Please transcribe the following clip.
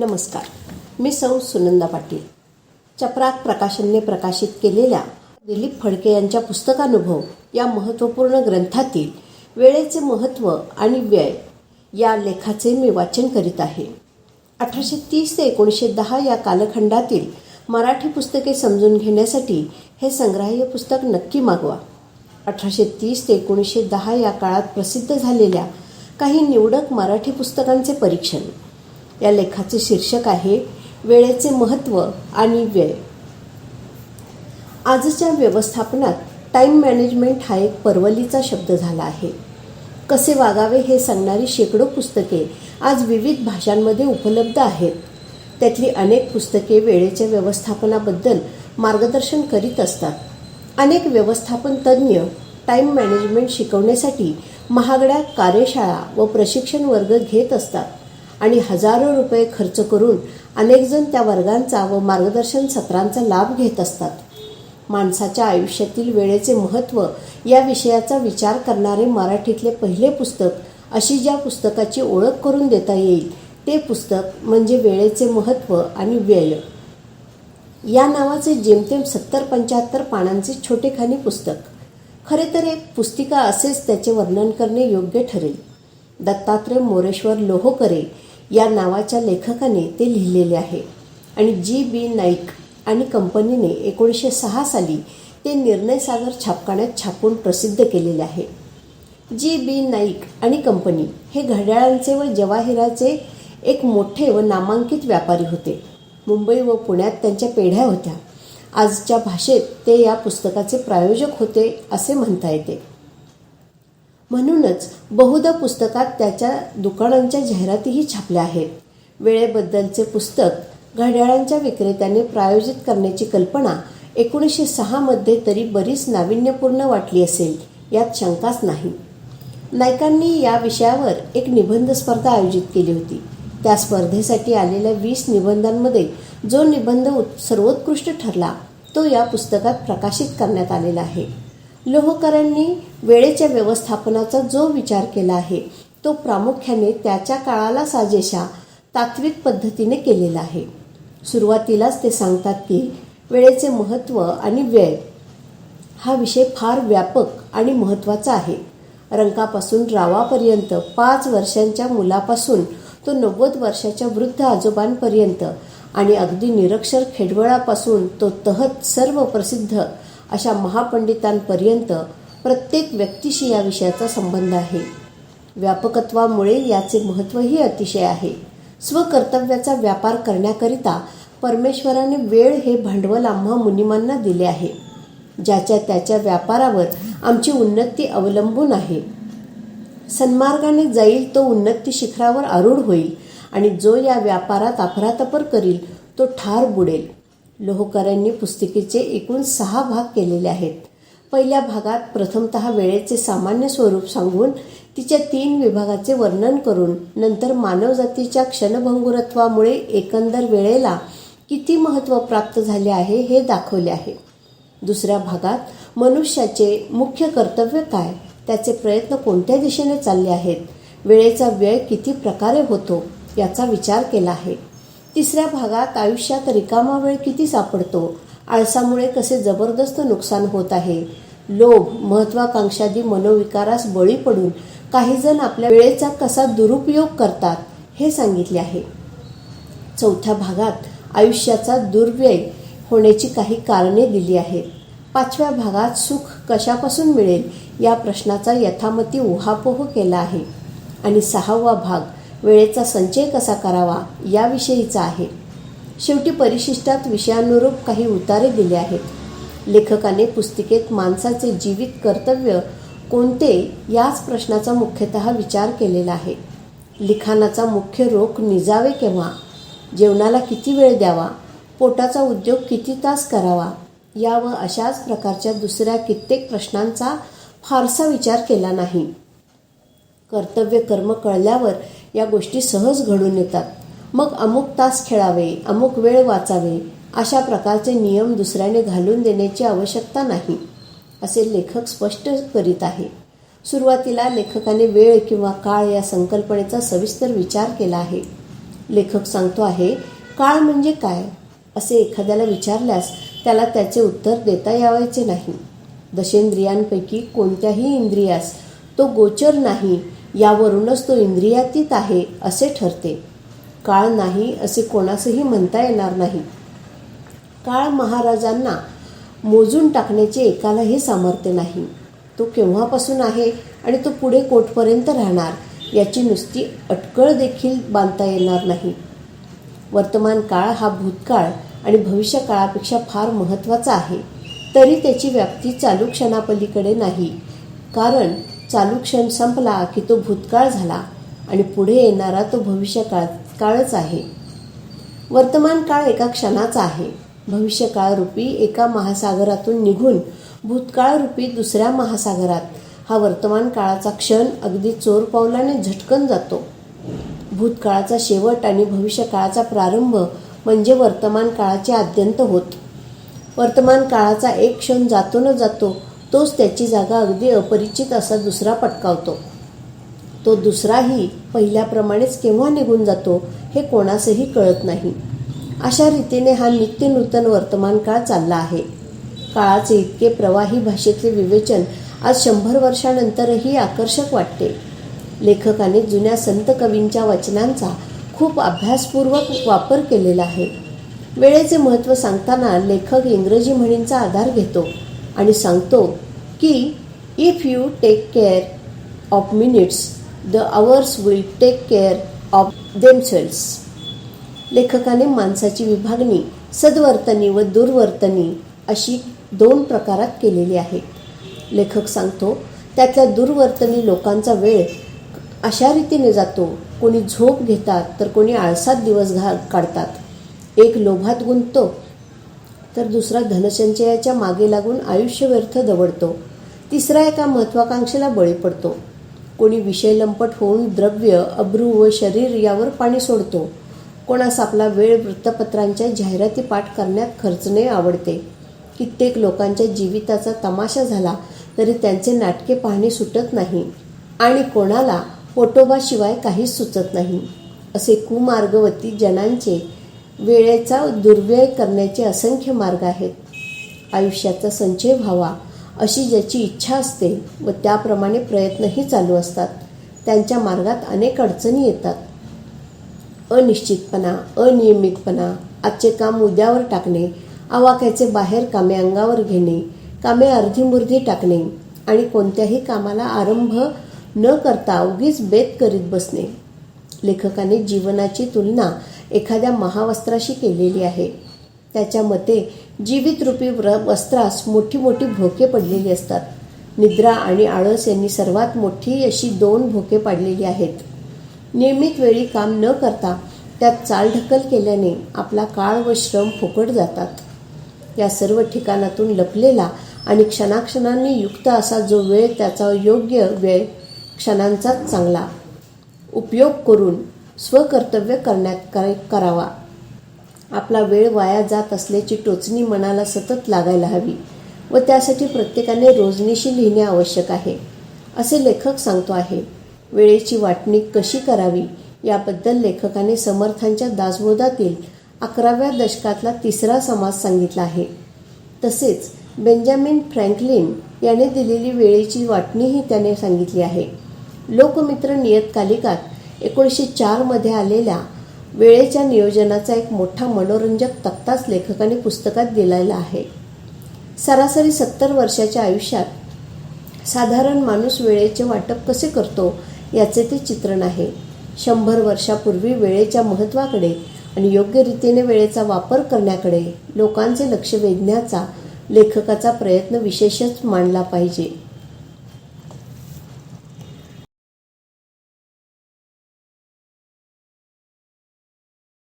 नमस्कार. मी सौ सुनंदा पाटील. चपराक प्रकाशनने प्रकाशित केलेल्या दिलीप फडके यांच्या पुस्तकानुभव या महत्त्वपूर्ण ग्रंथातील वेळेचे महत्त्व आणि व्यय या लेखाचे मी वाचन करीत आहे. अठराशे तीस ते एकोणीसशे दहा या कालखंडातील मराठी पुस्तके समजून घेण्यासाठी हे संग्राह्य पुस्तक नक्की मागवा. अठराशे तीस ते एकोणीसशे दहा या काळात प्रसिद्ध झालेल्या काही निवडक मराठी पुस्तकांचे परीक्षण. या लेखाचे शीर्षक आहे वेळेचे महत्त्व आणि व्यय आजच्या व्यवस्थापनात टाईम मॅनेजमेंट हा एक परवलीचा शब्द झाला आहे. कसे वागावे हे सांगणारी शेकडो पुस्तके आज विविध भाषांमध्ये उपलब्ध आहेत. त्यातली अनेक पुस्तके वेळेच्या व्यवस्थापनाबद्दल मार्गदर्शन करीत असतात. अनेक व्यवस्थापन तज्ज्ञ टाईम मॅनेजमेंट शिकवण्यासाठी महागड्या कार्यशाळा व प्रशिक्षण वर्ग घेत असतात. आणि हजारो रुपये खर्च करून अनेकजण त्या वर्गांचा व मार्गदर्शन सत्रांचा लाभ घेत असतात. माणसाच्या आयुष्यातील वेळेचे महत्त्व या विषयाचा विचार करणारे मराठीतले पहिले पुस्तक अशी ज्या पुस्तकाची ओळख करून देता येईल ते पुस्तक म्हणजे वेळेचे महत्त्व आणि व्यय. या नावाचे जेमतेम सत्तर पंच्याहत्तर पानांचे छोटेखानी पुस्तक. खरे तर एक पुस्तिका असेच त्याचे वर्णन करणे योग्य ठरेल. दत्तात्रय मोरेश्वर लोहोकरे या नावाच्या लेखकाने ते लिहिलेले आहे. आणि जी बी नाईक आणि कंपनीने एकोणीसशे सहा साली ते निर्णय सागर छापखान्यात छापून प्रसिद्ध केलेले आहे. जी बी नाईक आणि कंपनी हे घड्याळांचे व जवाहिराचे एक मोठे व नामांकित व्यापारी होते. मुंबई व पुण्यात त्यांच्या पेढ्या होत्या. आजच्या भाषेत ते या पुस्तकाचे प्रायोजक होते असे म्हणता येते. म्हणूनच बहुधा पुस्तकात त्याच्या दुकानांच्या जाहिरातीही छापल्या आहेत. वेळेबद्दलचे पुस्तक घड्याळांच्या विक्रेत्याने प्रायोजित करण्याची कल्पना एकोणीसशे सहामध्ये तरी बरीच नाविन्यपूर्ण वाटली असेल यात शंकाच नाही. नायकांनी या विषयावर एक निबंध स्पर्धा आयोजित केली होती. त्या स्पर्धेसाठी आलेल्या वीस निबंधांमध्ये जो निबंध सर्वोत्कृष्ट ठरला तो या पुस्तकात प्रकाशित करण्यात आलेला आहे. लोहकरांनी वेळेच्या व्यवस्थापनाचा जो विचार केला आहे तो प्रामुख्याने त्याच्या काळाला साजेशा तात्विक पद्धतीने केलेला आहे. सुरुवातीलाच ते सांगतात की वेळेचे महत्त्व आणि व्यय हा विषय फार व्यापक आणि महत्त्वाचा आहे. रंकापासून रावापर्यंत पाच वर्षांच्या मुलापासून तो नव्वद वर्षाच्या वृद्ध आजोबांपर्यंत आणि अगदी निरक्षर खेडवळापासून तो तहत सर्व प्रसिद्ध अशा महापंडितांपर्यंत प्रत्येक व्यक्तीशी या विषयाचा संबंध आहे. व्यापकत्वामुळे याचे महत्त्वही अतिशय आहे. स्वकर्तव्याचा व्यापार करण्याकरिता परमेश्वराने वेळ हे भांडवल आम्हा मुनिमांना दिले आहे. ज्याच्या त्याच्या व्यापारावर आमची उन्नती अवलंबून आहे. सन्मार्गाने जाईल तो उन्नती शिखरावर आरूढ होईल आणि जो या व्यापारात अफरातफर करील तो ठार बुडेल. लोहकरांनी पुस्तिकेचे एकूण सहा भाग केलेले आहेत. पहिल्या भागात प्रथमत वेळेचे सामान्य स्वरूप सांगून तिच्या तीन विभागाचे वर्णन करून नंतर मानवजातीच्या क्षणभंगुरत्वामुळे एकंदर वेळेला किती महत्त्व प्राप्त झाले आहे हे दाखवले आहे. दुसऱ्या भागात मनुष्याचे मुख्य कर्तव्य काय? त्याचे प्रयत्न कोणत्या दिशेने चालले आहेत? वेळेचा व्यय किती प्रकारे होतो? याचा विचार केला आहे. तिसऱ्या भागात आयुष्यात रिकामा वेळ किती सापडतो? आळसामुळे कसे जबरदस्त नुकसान होत आहे? लोभ महत्वाकांक्षादी मनोविकारास बळी पडून काही जण आपल्या वेळेचा कसा दुरुपयोग करतात हे सांगितले आहे. चौथ्या भागात आयुष्याचा दुर्व्यय होण्याची काही कारणे दिली आहेत. पाचव्या भागात सुख कशापासून मिळेल या प्रश्नाचा यथामती उहापोह केला आहे. आणि सहावा भाग वेळेचा संचय कसा करावा याविषयीचा आहे. शेवटी परिशिष्टात विषयानुरूप काही उतारे दिले आहेत. लेखकाने पुस्तिकेत माणसाचे जीवित कर्तव्य कोणते याच प्रश्नाचा मुख्यतः विचार केलेला आहे. लिखाणाचा मुख्य रोख निजावे केव्हा? जेवणाला किती वेळ द्यावा? पोटाचा उद्योग किती तास करावा? या व अशाच प्रकारच्या दुसऱ्या कित्येक प्रश्नांचा फारसा विचार केला नाही. कर्तव्य कर्म कळल्यावर या गोष्टी सहज घडून येतात. मग अमुक तास खेळावे अमुक वेळ वाचावे अशा प्रकारचे नियम दुसऱ्याने घालून देण्याची आवश्यकता नाही असे लेखक स्पष्ट करीत आहे. सुरुवातीला लेखकाने वेळ किंवा काळ या संकल्पनेचा सविस्तर विचार केला आहे. लेखक सांगतो आहे काळ म्हणजे काय? असे एखाद्याला विचारल्यास त्याला त्याचे उत्तर देता यावायचे नाही. दशेंद्रियांपैकी कोणत्याही इंद्रियास तो गोचर नाही यावरूनच तो इंद्रियातीत आहे असे ठरते. काळ नाही असे कोणासही म्हणता येणार नाही. काळ महाराजांना मोजून टाकण्याचे एकालाही सामर्थ्य नाही. तो केव्हापासून आहे आणि तो पुढे कोठपर्यंत राहणार याची नुसती अटकळ देखील बांधता येणार नाही. वर्तमान काळ हा भूतकाळ आणि भविष्य काळापेक्षा फार महत्त्वाचा आहे. तरी त्याची व्याप्ती चालू क्षणापलीकडे नाही. कारण चालू क्षण संपला की तो भूतकाळ झाला आणि पुढे येणारा तो भविष्य काळ काळच आहे. वर्तमान काळ एका क्षणाचा आहे. भविष्यकाळ रूपी एका महासागरातून निघून भूतकाळ रूपी दुसऱ्या महासागरात हा वर्तमान काळाचा क्षण अगदी चोर पावलाने झटकन जातो. भूतकाळाचा शेवट आणि भविष्यकाळाचा प्रारंभ म्हणजे वर्तमान काळाचे आद्यंत होत. वर्तमान काळाचा एक क्षण जातो न जातो तोच त्याची जागा अगदी अपरिचित असा दुसरा पटकावतो. तो दुसराही पहिल्याप्रमाणेच केव्हा निघून जातो हे कोणासही कळत नाही. अशा रीतीने हा नित्य नूतन वर्तमान काळ चालला आहे. काळाचे इतके प्रवाही भाषेतले विवेचन आज शंभर वर्षानंतरही आकर्षक वाटते. लेखकाने जुन्या संत कवींच्या वचनांचा खूप अभ्यासपूर्वक वापर केलेला आहे. वेळेचे महत्त्व सांगताना लेखक इंग्रजी म्हणींचा आधार घेतो. आणि सांगतो की if you take care of minutes the hours will take care of themselves लेखकाने माणसाची विभागणी सद्वर्तनी व दुर्वर्तनी अशी दोन प्रकारात केलेली आहे. लेखक सांगतो त्यातल्या दुर्वर्तनी लोकांचा वेळ अशा रीतीने जातो कोणी झोप घेतात तर कोणी आळसात दिवस घा काढतात. एक लोभात गुंततो तर दुसरा धनसंचयाच्या मागे लागून आयुष्य व्यर्थ दवडतो. तिसरा एका महत्वाकांक्षेला बळी पडतो. कोणी विषय लंपट होऊन द्रव्य अब्रू व शरीर यावर पाणी सोडतो. कोणास आपला वेळ वृत्तपत्रांच्या जाहिराती पाठ करण्यात खर्चणे आवडते. कित्येक लोकांच्या जीविताचा तमाशा झाला तरी त्यांचे नाटके पाहणे सुटत नाही. आणि कोणाला पोटोबाशिवाय काहीच सुचत नाही. असे कुमार्गवती जनांचे वेळेचा दुर्व्यय करण्याचे असंख्य मार्ग आहेत. आयुष्याचा संचय व्हावा अशी ज्याची इच्छा असते व त्याप्रमाणे प्रयत्नही चालू असतात. त्यांच्या मार्गात अनेक अडचणी येतात. अनिश्चितपणा अनियमितपणा आजचे काम उद्यावर टाकणे आवाक्याचे बाहेर कामे अंगावर घेणे कामे अर्धीमुर्धी टाकणे आणि कोणत्याही कामाला आरंभ न करता उगीच बेत करीत बसणे. लेखकाने जीवनाची तुलना एखाद्या महावस्त्राशी केलेली आहे. त्याच्या मते जीवितरूपी व्र वस्त्रास मोठी मोठी भोके पडलेली असतात. निद्रा आणि आळस यांनी सर्वात मोठी अशी दोन भोके पाडलेली आहेत. नियमित वेळी काम न करता त्यात चालढकल केल्याने आपला काळ व श्रम फुकट जातात. या सर्व ठिकाणातून लपलेला आणि क्षणाक्षणांनी युक्त असा जो वेळ त्याचा योग्य वेळ क्षणांचाच चांगला उपयोग करून स्वकर्तव्य करण्यात करावा. आपला वेळ वाया जात असल्याची टोचणी मनाला सतत लागायला हवी व त्यासाठी प्रत्येकाने रोजनिशी लिहिणे आवश्यक आहे असे लेखक सांगतो आहे. वेळेची वाटणी कशी करावी याबद्दल लेखकाने समर्थांच्या दासबोधातील अकराव्या दशकातला तिसरा समाज सांगितला आहे. तसेच बेंजामिन फ्रँकलिन याने दिलेली वेळेची वाटणीही त्याने सांगितली आहे. लोकमित्र नियतकालिकात एकोणीसशे चारमध्ये आलेल्या वेळेच्या नियोजनाचा एक मोठा मनोरंजक तक्ताच लेखकाने पुस्तकात दिलेला आहे. सरासरी सत्तर वर्षाच्या आयुष्यात साधारण माणूस वेळेचे वाटप कसे करतो याचे ते चित्रण आहे. शंभर वर्षापूर्वी वेळेच्या महत्त्वाकडे आणि योग्य रीतीने वेळेचा वापर करण्याकडे लोकांचे लक्ष वेधण्याचा लेखकाचा प्रयत्न विशेषच मांडला पाहिजे.